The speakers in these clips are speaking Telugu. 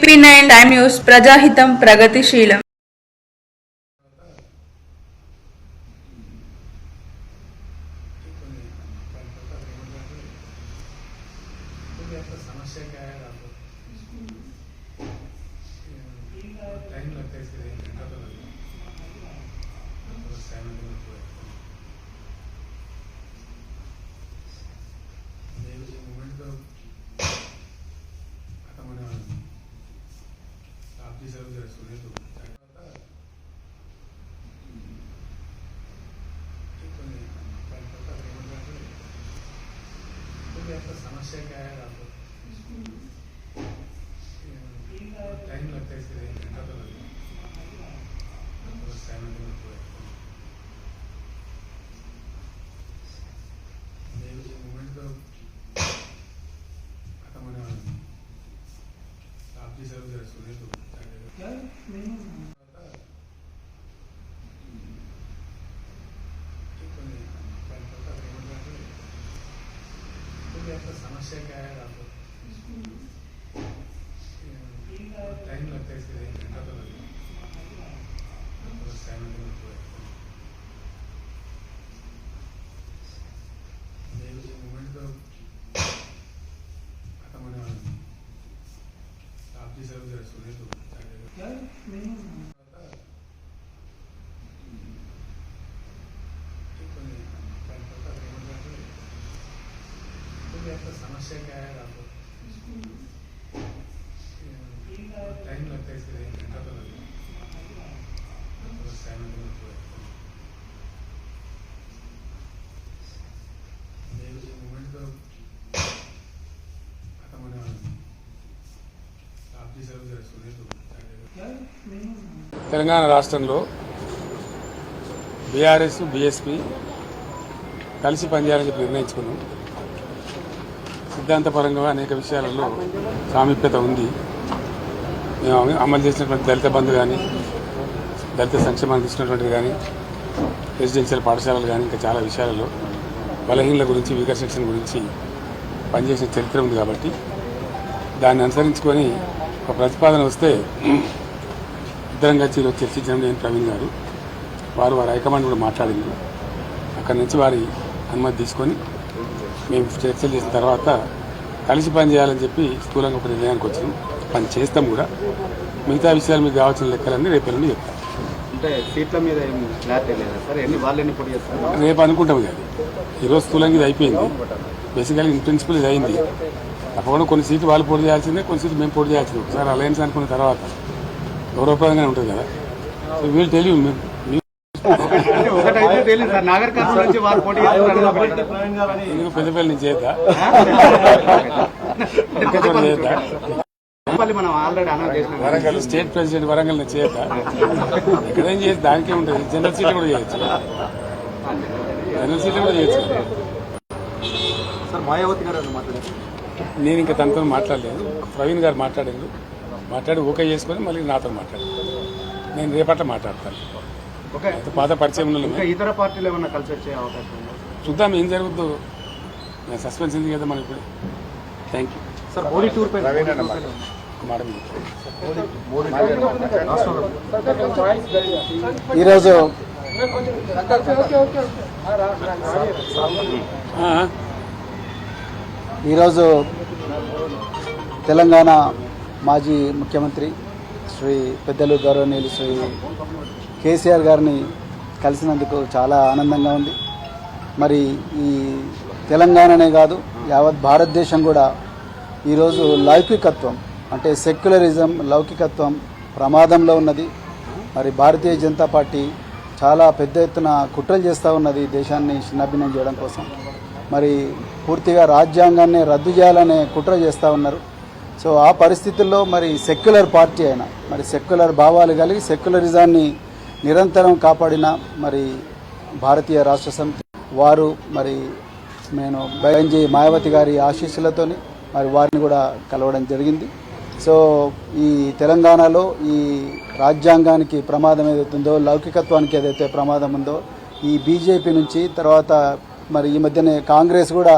టీపీ నైన్ టైమ్ న్యూస్ ప్రజాహితం ప్రగతిశీలం समस्या क्या है आपको टाइम लगता है इसके लिए एक घंटा तो लगेगा तो क्या आपका समस्या क्या है आपको टाइम लगता है इसके लिए एक घंटा तो लगेगा शेक आया रात को? टाइम लगता है इसलिए एक घंटा तो लगेगा सेवन मिनट हुआ मूवमेंट तो खत्म होने वाला आप जी सर जरा सुने तो। क्या? సమస్య తెలంగాణ రాష్ట్రంలో బీఆర్ఎస్ బీఎస్పీ కలిసి పనిచేయాలని చెప్పి నిర్ణయించుకున్నాం. సిద్ధాంతపరంగా అనేక విషయాలలో సామీప్యత ఉంది. మేము అమలు చేసినటువంటి దళిత బంధు కానీ దళిత సంక్షేమానికి ఇచ్చినటువంటిది కానీ రెసిడెన్షియల్ పాఠశాలలు కానీ ఇంకా చాలా విషయాలలో బలహీనల గురించి వికర్షణ గురించి పనిచేసిన చరిత్ర ఉంది కాబట్టి దాన్ని అనుసరించుకొని ఒక ప్రతిపాదన వస్తే ఇద్దరం కలిసి ఈరోజు చర్చించడం నేను ప్రవీణ్ గారు వారు వారి హైకమాండ్ కూడా మాట్లాడింది. అక్కడి నుంచి వారి అనుమతి తీసుకొని మేము చర్చలు చేసిన తర్వాత కలిసి పని చేయాలని చెప్పి స్థూలంగా ఒక నిర్ణయానికి వచ్చినాం. పని చేస్తాం కూడా. మిగతా విషయాలు మీకు కావాల్సిన లెక్కలన్నీ రేపు ఎల్లుండి చెప్తాం. రేపు అనుకుంటాం ఇది ఈరోజు స్థూలంగా ఇది అయిపోయింది. బేసికల్గా ఇన్ ప్రిన్సిపల్ ఇది అయింది. తప్పకుండా కొన్ని సీట్లు వాళ్ళు పోటీ చేయాల్సిందే కొన్ని సీట్లు మేము పోటీ చేయాల్సిందే. ఒకసారి అలయన్స్ అనుకున్న తర్వాత గౌరవప్రదంగానే ఉంటుంది కదా. సో వీళ్ళు తెలియ పెద్దపల్లి నుంచి చేద్దా? వరంగల్ స్టేట్ ప్రెసిడెంట్ వరంగల్ నుంచి చేద్దా? ఇక్కడేం చేయొచ్చు దానికే ఉంటుంది. జనరల్ సీట్లు కూడా చేయొచ్చు. జనరల్ సీట్లు కూడా చేయొచ్చు. సార్ మాయావతి గారు నేను ఇంకా తనతో మాట్లాడలేదు. ప్రవీణ్ గారు మాట్లాడారు. మాట్లాడి ఓకే చేసుకొని మళ్ళీ నాతో మాట్లాడారు నేను రేపట్ల మాట్లాడతాను. పాత పరిచయం ఇతర పార్టీలు ఏమన్నా కలిసి వచ్చే అవకాశం ఉందా? చూద్దాం ఏం జరుగుద్దో. నేను సస్పెన్స్ ఉంది కదా మనం ఇప్పుడు thank you sir Modi tour పై ఈరోజు ఈరోజు తెలంగాణ మాజీ ముఖ్యమంత్రి శ్రీ పెద్దలు గౌరవనీయులు శ్రీ కేసీఆర్ గారిని కలిసినందుకు చాలా ఆనందంగా ఉంది. మరి ఈ తెలంగాణనే కాదు యావత్ భారతదేశం కూడా ఈరోజు లౌకికత్వం అంటే సెక్యులరిజం లౌకికత్వం ప్రమాదంలో ఉన్నది. మరి భారతీయ జనతా పార్టీ చాలా పెద్ద ఎత్తున కుట్రలు చేస్తూ ఉన్నది దేశాన్ని చిన్నభిన్నం చేయడం కోసం. మరి పూర్తిగా రాజ్యాంగాన్ని రద్దు చేయాలనే కుట్ర చేస్తూ ఉన్నారు. సో ఆ పరిస్థితుల్లో మరి సెక్యులర్ పార్టీ అయినా మరి సెక్యులర్ భావాలు కలిగి సెక్యులరిజాన్ని నిరంతరం కాపాడిన మరి భారతీయ రాష్ట్ర సమితి వారు మరి నేను బైఎన్జీ మాయావతి గారి ఆశీస్సులతోని మరి వారిని కూడా కలవడం జరిగింది. సో ఈ తెలంగాణలో ఈ రాజ్యాంగానికి ప్రమాదం ఏదైతుందో లౌకికత్వానికి ఏదైతే ప్రమాదం ఉందో ఈ బీజేపీ నుంచి తర్వాత మరి ఈ మధ్యనే కాంగ్రెస్ కూడా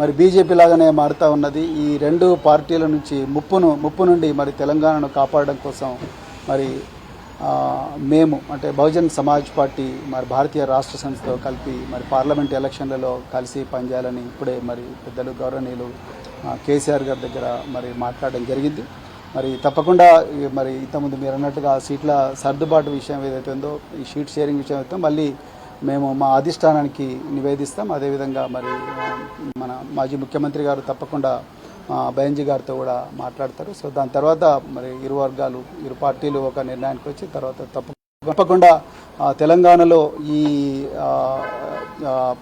మరి బీజేపీ లాగానే మారుతూ ఉన్నది. ఈ రెండు పార్టీల నుంచి ముప్పును ముప్పు నుండి మరి తెలంగాణను కాపాడడం కోసం మరి మేము అంటే బహుజన్ సమాజ్ పార్టీ మరి భారతీయ రాష్ట్ర సంస్థతో కలిపి మరి పార్లమెంట్ ఎలక్షన్లలో కలిసి పనిచేయాలని ఇప్పుడే మరి పెద్దలు గౌరవనీయులు కేసీఆర్ గారి దగ్గర మరి మాట్లాడడం జరిగింది. మరి తప్పకుండా మరి ఇంతకుముందు మీరు అన్నట్టుగా సీట్ల సర్దుబాటు విషయం ఏదైతే ఉందో ఈ షీట్ షేరింగ్ విషయం అయితే మళ్ళీ మేము మా అధిష్టానానికి నివేదిస్తాం. అదేవిధంగా మరి మన మాజీ ముఖ్యమంత్రి గారు తప్పకుండా బయంజీ బెంజీ గారితో కూడా మాట్లాడతారు. సో దాని తర్వాత మరి ఇరు వర్గాలు ఇరు పార్టీలు ఒక నిర్ణయానికి వచ్చి తర్వాత తప్ప తప్పకుండా తెలంగాణలో ఈ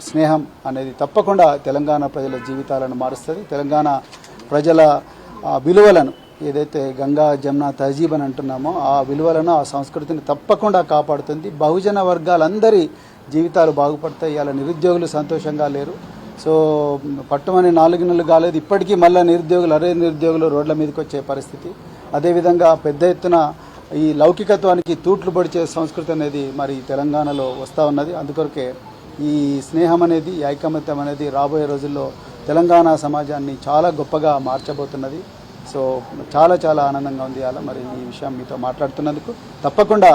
స్నేహం అనేది తప్పకుండా తెలంగాణ ప్రజల జీవితాలను మారుస్తుంది. తెలంగాణ ప్రజల ఆ, విలువలను ఏదైతే గంగా జమున తహజీబ్ అని అంటున్నామో ఆ విలువలను ఆ సంస్కృతిని తప్పకుండా కాపాడుతుంది. బహుజన వర్గాలందరి జీవితాలు బాగుపడతాయి. ఇలా నిరుద్యోగులు సంతోషంగా లేరు. సో పట్టమని నాలుగు నెలలు కాలేదు. ఇప్పటికీ మళ్ళీ నిరుద్యోగులు అరే నిరుద్యోగులు రోడ్ల మీదకి వచ్చే పరిస్థితి. అదేవిధంగా పెద్ద ఎత్తున ఈ లౌకికత్వానికి తూట్లు పొడిచే సంస్కృతి అనేది మరి తెలంగాణలో వస్తూ ఉన్నది. అందుకొరకే ఈ స్నేహం అనేది ఐకమత్యం అనేది రాబోయే రోజుల్లో తెలంగాణ సమాజాన్ని చాలా గొప్పగా మార్చబోతున్నది. సో చాలా చాలా ఆనందంగా ఉంది అలా మరి ఈ విషయం మీతో మాట్లాడుతున్నందుకు. తప్పకుండా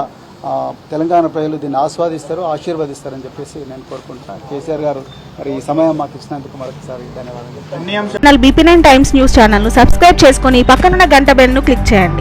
తెలంగాణ ప్రజలు దీన్ని ఆస్వాదిస్తారు ఆశీర్వదిస్తారని చెప్పేసి నేను కోరుకుంటున్నాను కేసీఆర్ గారు మరి ఈ సమయం మాకు ఇచ్చినందుకు మరొకసారి ధన్యవాదాలు. బీపీ నైన్ టైమ్స్ న్యూస్ ఛానల్ను సబ్స్క్రైబ్ చేసుకొని పక్కనున్న గంట బెల్ను క్లిక్ చేయండి.